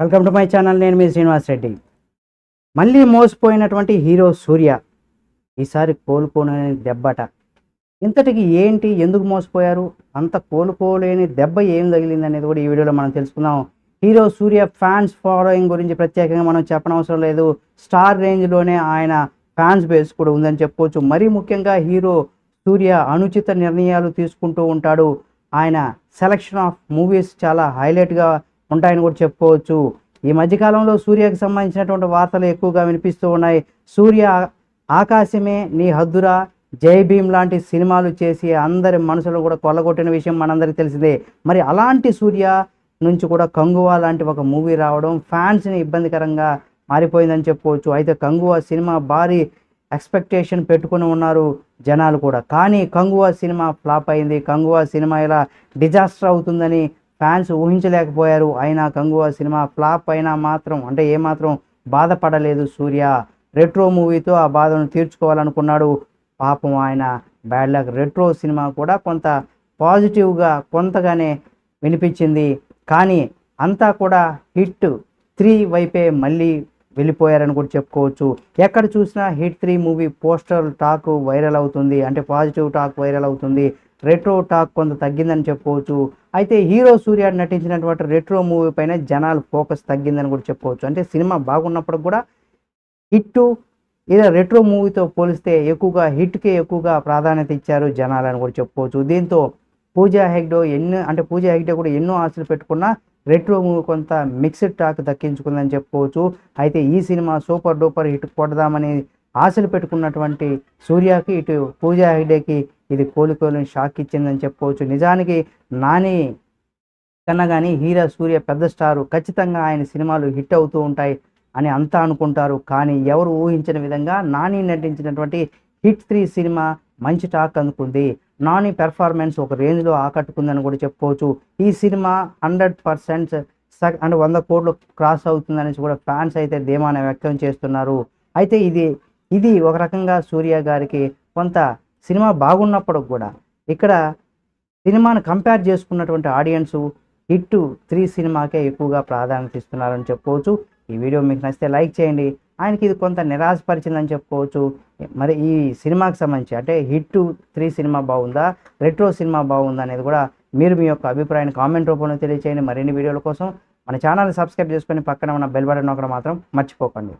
Welcome to my channel నేను మీ శ్రీనివాస్ రెడ్డి. మళ్ళీ మోసపోయినటువంటి hero సూర్య ఈసారి కోలుకోలేని దెబ్బట. ఇంతటికి ఏంటి ఎందుకు మోసపోయారు అంత కోలుకోలేని దెబ్బ ఏం తగిలింది అనేది కూడా ఈ వీడియోలో మనం తెలుసుకుందాం. హీరో సూర్య ఫ్యాన్స్ ఫాలోయింగ్ గురించి ప్రత్యేకంగా మనం చెప్పనవసరం లేదు. స్టార్ రేంజ్లోనే ఆయన ఫ్యాన్స్ బేస్ కూడా ఉందని చెప్పుకోవచ్చు. మరీ ముఖ్యంగా హీరో సూర్య అనుచిత నిర్ణయాలు తీసుకుంటూ ఉంటాడు. ఆయన సెలక్షన్ ఆఫ్ మూవీస్ చాలా హైలైట్గా ఉంటాయని కూడా చెప్పుకోవచ్చు. ఈ మధ్యకాలంలో సూర్యకు సంబంధించినటువంటి వార్తలు ఎక్కువగా వినిపిస్తూ ఉన్నాయి. సూర్య ఆకాశమే నీ హద్దురా జై భీమ్ లాంటి సినిమాలు చేసి అందరి మనసులో కూడా కొల్లగొట్టిన విషయం మనందరికీ తెలిసిందే. మరి అలాంటి సూర్య నుంచి కూడా కంగువా లాంటి ఒక మూవీ రావడం ఫ్యాన్స్ని ఇబ్బందికరంగా మారిపోయిందని చెప్పుకోవచ్చు. అయితే కంగువా సినిమా భారీ ఎక్స్పెక్టేషన్ పెట్టుకుని ఉన్నారు జనాలు కూడా. కానీ కంగువా సినిమా ఫ్లాప్ అయింది. కంగువా సినిమా ఇలా డిజాస్టర్ అవుతుందని ఫ్యాన్స్ ఊహించలేకపోయారు. అయినా కంగువా సినిమా ఫ్లాప్ అయినా మాత్రం అంటే ఏమాత్రం బాధపడలేదు సూర్య. రెట్రో మూవీతో ఆ బాధను తీర్చుకోవాలనుకున్నాడు. పాపం ఆయన బ్యాడ్ లక్. రెట్రో సినిమా కూడా కొంత పాజిటివ్గా కొంతగానే వినిపించింది. కానీ అంతా కూడా హిట్ త్రీ వైపే మళ్ళీ వెళ్ళిపోయారని కూడా చెప్పుకోవచ్చు. ఎక్కడ చూసినా hit three movie poster talk viral అవుతుంది. అంటే పాజిటివ్ టాక్ వైరల్ అవుతుంది. రెట్రో టాక్ కొంత తగ్గిందని చెప్పుకోవచ్చు అయితే హీరో సూర్య నటించినటువంటి రెట్రో మూవీ పైన జనాలు ఫోకస్ తగ్గిందని కూడా చెప్పుకోవచ్చు అంటే సినిమా బాగున్నప్పుడు కూడా హిట్ ఇలా రెట్రో మూవీతో పోలిస్తే ఎక్కువగా హిట్కే ఎక్కువగా ప్రాధాన్యత ఇచ్చారు జనాలని కూడా చెప్పుకోవచ్చు దీంతో పూజా హెగ్డే ఎన్నో అంటే పూజా హెగ్డే కూడా ఎన్నో ఆశలు పెట్టుకున్న రెట్రో మూవీ కొంత మిక్స్డ్ టాక్ దక్కించుకుందని చెప్పుకోవచ్చు అయితే ఈ సినిమా సూపర్ డూపర్ హిట్ కొడదామని ఆశలు పెట్టుకున్నటువంటి సూర్యకి ఇటు పూజా హెగ్డేకి ఇది కోలుకోలేని షాక్ ఇచ్చిందని చెప్పవచ్చు. నిజానికి నాని కన్నా కానీ హీరో సూర్య పెద్ద స్టారు ఖచ్చితంగా ఆయన సినిమాలు హిట్ అవుతూ ఉంటాయి అని అంతా అనుకుంటారు. కానీ ఎవరు ఊహించిన విధంగా నాని నటించినటువంటి హిట్ త్రీ సినిమా మంచి టాక్ అందుకుంది. నాని పెర్ఫార్మెన్స్ ఒక రేంజ్లో ఆకట్టుకుందని కూడా చెప్పుకోవచ్చు. ఈ సినిమా హండ్రెడ్ పర్సెంట్ అండ్ వంద కోట్లు క్రాస్ అవుతుందనేసి కూడా ఫ్యాన్స్ అయితే ధీమాన వ్యక్తం చేస్తున్నారు. అయితే ఇది ఇది ఒక రకంగా సూర్య గారికి కొంత సినిమా బాగున్నప్పుడు కూడా ఇక్కడ సినిమాను కంపేర్ చేసుకున్నటువంటి ఆడియన్స్ హిట్ త్రీ సినిమాకే ఎక్కువగా ప్రాధాన్యత ఇస్తున్నారని చెప్పుకోవచ్చు. ఈ వీడియో మీకు నచ్చితే లైక్ చేయండి. ఆయనకి ఇది కొంత నిరాశపరిచిందని చెప్పుకోవచ్చు. మరి ఈ సినిమాకి సంబంధించి అంటే హిట్ త్రీ సినిమా బాగుందా రెట్రో సినిమా బాగుందా అనేది కూడా మీరు మీ యొక్క అభిప్రాయాన్ని కామెంట్ రూపంలో తెలియచేయండి. మరిన్ని వీడియోల కోసం మన ఛానల్ని సబ్స్క్రైబ్ చేసుకొని పక్కన ఉన్న బెల్ బటన్ ఒకటి మాత్రం మర్చిపోకండి.